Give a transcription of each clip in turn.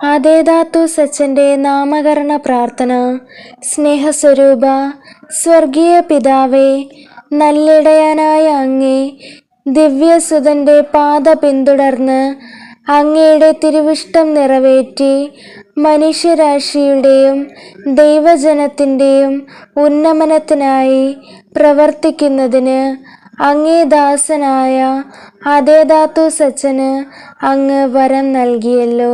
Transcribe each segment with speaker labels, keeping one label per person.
Speaker 1: ആദേദാത്തു സച്ചന്റെ നാമകരണ പ്രാർത്ഥന. സ്നേഹസ്വരൂപ സ്വർഗീയ പിതാവേ നല്ലിടയനായ അങ്ങേ ദിവ്യസുതന്റെ പാത പിന്തുടർന്ന് അങ്ങയുടെ തിരുവിഷ്ടം നിറവേറ്റി മനുഷ്യരാശിയുടെയും ദൈവജനത്തിന്റെയും ഉന്നമനത്തിനായി പ്രവർത്തിക്കുന്നതിന് അങ്ങേ ദാസനായ അതേദാത്തു സച്ചന് അങ്ങ് വരം നൽകിയല്ലോ.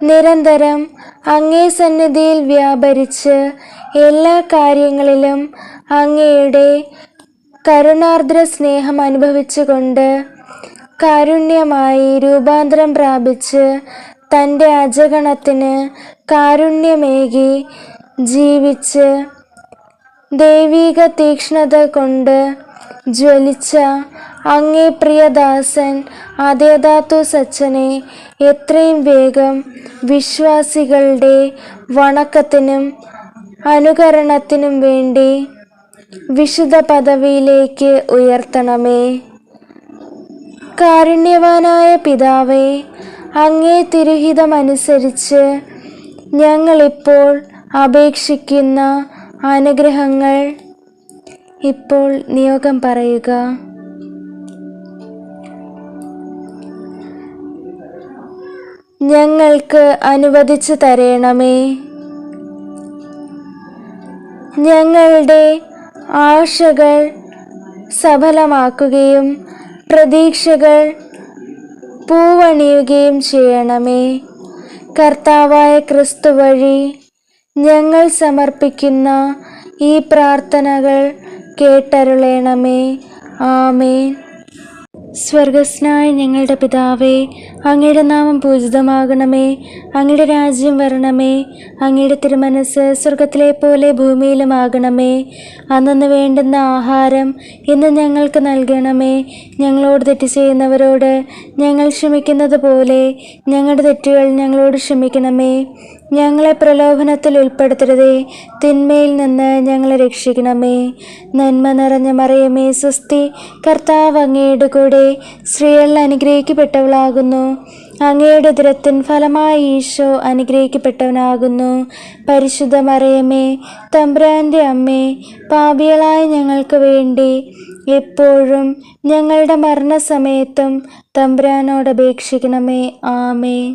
Speaker 1: നിരന്തരം അങ്ങേ സന്നിധിയിൽ വ്യാപരിച്ച് എല്ലാ കാര്യങ്ങളിലും അങ്ങയുടെ കരുണാർദ്ര സ്നേഹം അനുഭവിച്ചുകൊണ്ട് കാരുണ്യമായി രൂപാന്തരം പ്രാപിച്ച് തന്റെ അജഗണത്തിന് കാരുണ്യമേകി ജീവിച്ച് ദൈവീക തീക്ഷ്ണത കൊണ്ട് ജ്വലിച്ച അങ്ങേ പ്രിയദാസൻ അതേതാത്തു സച്ചനെ എത്രയും വേഗം വിശ്വാസികളുടെ വണക്കത്തിനും അനുകരണത്തിനും വേണ്ടി വിശുദ്ധ പദവിയിലേക്ക് ഉയർത്തണമേ. കാരുണ്യവാനായ പിതാവേ അങ്ങേ തിരുഹിതമനുസരിച്ച് ഞങ്ങളിപ്പോൾ അപേക്ഷിക്കുന്ന അനുഗ്രഹങ്ങൾ ഇപ്പോൾ നിയോഗം പറയുക. ഞങ്ങൾക്ക് അനുവദിച്ചു തരണമേ. ഞങ്ങളുടെ ആശകൾ സഫലമാക്കുകയും പ്രതീക്ഷകൾ പൂവണിയുകയും ചെയ്യണമേ. കർത്താവായ ക്രിസ്തു വഴി ഞങ്ങൾ സമർപ്പിക്കുന്ന ഈ പ്രാർത്ഥനകൾ കേട്ടരുളേണമേ ആമേൻ. സ്വർഗസ്നായ ഞങ്ങളുടെ പിതാവേ അങ്ങയുടെ നാമം പൂജിതമാകണമേ. അങ്ങയുടെ രാജ്യം വരണമേ. അങ്ങയുടെ തിരുമനസ് സ്വർഗത്തിലെ പോലെ ഭൂമിയിലും ആകണമേ. അന്നു വേണ്ടുന്ന ആഹാരം ഇന്ന് ഞങ്ങൾക്ക് നൽകണമേ. ഞങ്ങളോട് തെറ്റ് ചെയ്യുന്നവരോട് ഞങ്ങൾ ക്ഷമിക്കുന്നത് പോലെ ഞങ്ങളുടെ തെറ്റുകൾ ഞങ്ങളോട് ക്ഷമിക്കണമേ. ഞങ്ങളെ പ്രലോഭനത്തിൽ ഉൾപ്പെടുത്തരുതേ. തിന്മയിൽ നിന്ന് ഞങ്ങളെ രക്ഷിക്കണമേ. നന്മ നിറഞ്ഞ മറിയമേ സുസ്തി കർത്താവ് അങ്ങയുടെ കൂടെ സ്ത്രീകളിൽ അനുഗ്രഹിക്കപ്പെട്ടവളാകുന്നു. അങ്ങയുടെ ദുരത്തിൻ ഫലമായി ഈശോ അനുഗ്രഹിക്കപ്പെട്ടവനാകുന്നു. പരിശുദ്ധ മറിയമേ തമ്പ്രാന്റെ അമ്മേ പാപികളായ ഞങ്ങൾക്ക് വേണ്ടി എപ്പോഴും ഞങ്ങളുടെ മരണസമയത്തും തമ്പ്രാനോട് അപേക്ഷിക്കണമേ. ആമേ